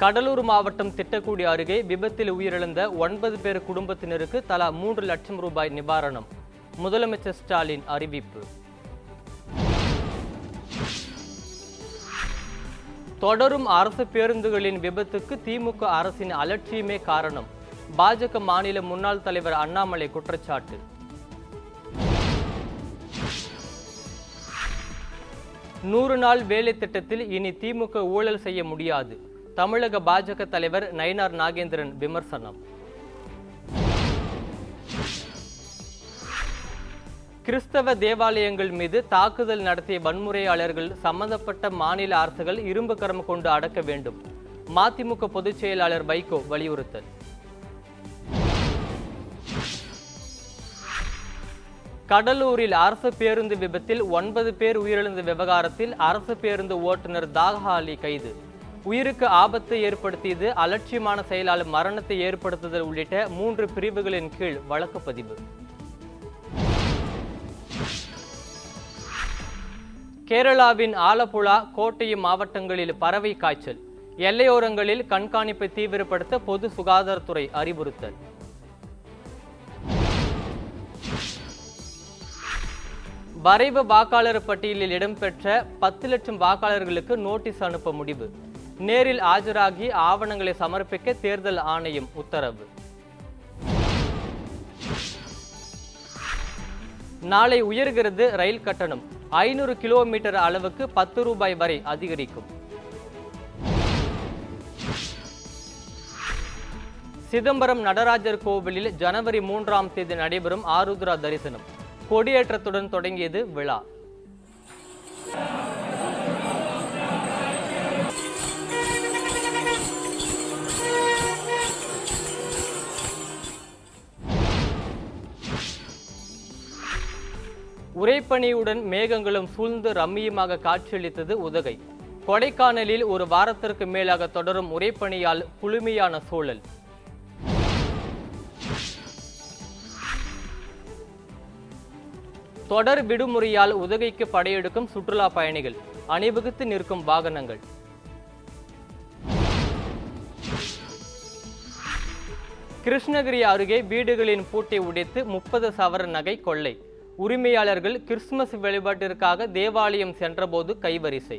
கடலூர் மாவட்டம் திட்டக்குடி அருகே விபத்தில் உயிரிழந்த ஒன்பது பேர் குடும்பத்தினருக்கு தலா மூன்று லட்சம் ரூபாய் நிவாரணம். முதலமைச்சர் ஸ்டாலின் அறிவிப்பு. தொடரும் அரசு பேருந்துகளின் விபத்துக்கு திமுக அரசின் அலட்சியமே காரணம். பாஜக மாநில முன்னாள் தலைவர் அண்ணாமலை குற்றச்சாட்டு. நூறு நாள் வேலை திட்டத்தில் இனி திமுக ஊழல் செய்ய முடியாது. தமிழக பாஜக தலைவர் நயினார் நாகேந்திரன் விமர்சனம். கிறிஸ்தவ தேவாலயங்கள் மீது தாக்குதல் நடத்திய வன்முறையாளர்கள் சம்பந்தப்பட்ட மாநில அரசுகள் இரும்பு கரம் கொண்டு அடக்க வேண்டும். மதிமுக பொதுச் செயலாளர் வைகோ வலியுறுத்தல். கடலூரில் அரசு பேருந்து விபத்தில் ஒன்பது பேர் உயிரிழந்த விவகாரத்தில் அரசு பேருந்து ஓட்டுநர் தாகா அலி கைது. உயிருக்கு ஆபத்தை ஏற்படுத்தியது அலட்சியமான செயலால் மரணத்தை ஏற்படுத்துதல் உள்ளிட்ட மூன்று பிரிவுகளின் கீழ் வழக்கு பதிவு. கேரளாவின் ஆலப்புழா கோட்டயம் மாவட்டங்களில் பறவை காய்ச்சல் எல்லையோரங்களில் கண்காணிப்பை தீவிரப்படுத்த பொது சுகாதாரத்துறை அறிவுறுத்தல். வரைவு வாக்காளர் பட்டியலில் இடம்பெற்ற பத்து லட்சம் வாக்காளர்களுக்கு நோட்டீஸ் அனுப்ப முடிவு. நேரில் ஆஜராகி ஆவணங்களை சமர்ப்பிக்க தேர்தல் ஆணையம் உத்தரவு. நாளை உயர்கிறது ரயில் கட்டணம். ஐநூறு கிலோமீட்டர் அளவுக்கு பத்து ரூபாய் வரை அதிகரிக்கும். சிதம்பரம் நடராஜர் கோவிலில் ஜனவரி மூன்றாம் தேதி நடைபெறும் ஆருத்ரா தரிசனம். கொடியேற்றத்துடன் தொடங்கியது விழா. உரைப்பனியுடன் மேகங்களும் சூழ்ந்து ரம்மியமாக காட்சியளித்தது உதகை. கொடைக்கானலில் ஒரு வாரத்திற்கு மேலாக தொடரும் உரைப்பணியால் குளுமையான சூழல். தொடர் விடுமுறையால் உதகைக்கு படையெடுக்கும் சுற்றுலா பயணிகள் அணிவகுத்து நிற்கும் வாகனங்கள். கிருஷ்ணகிரி அருகே வீடுகளின் பூட்டை உடைத்து முப்பது சவர நகை கொள்ளை. உரிமையாளர்கள் கிறிஸ்துமஸ் வழிபாட்டிற்காக தேவாலயம் சென்றபோது கைவரிசை.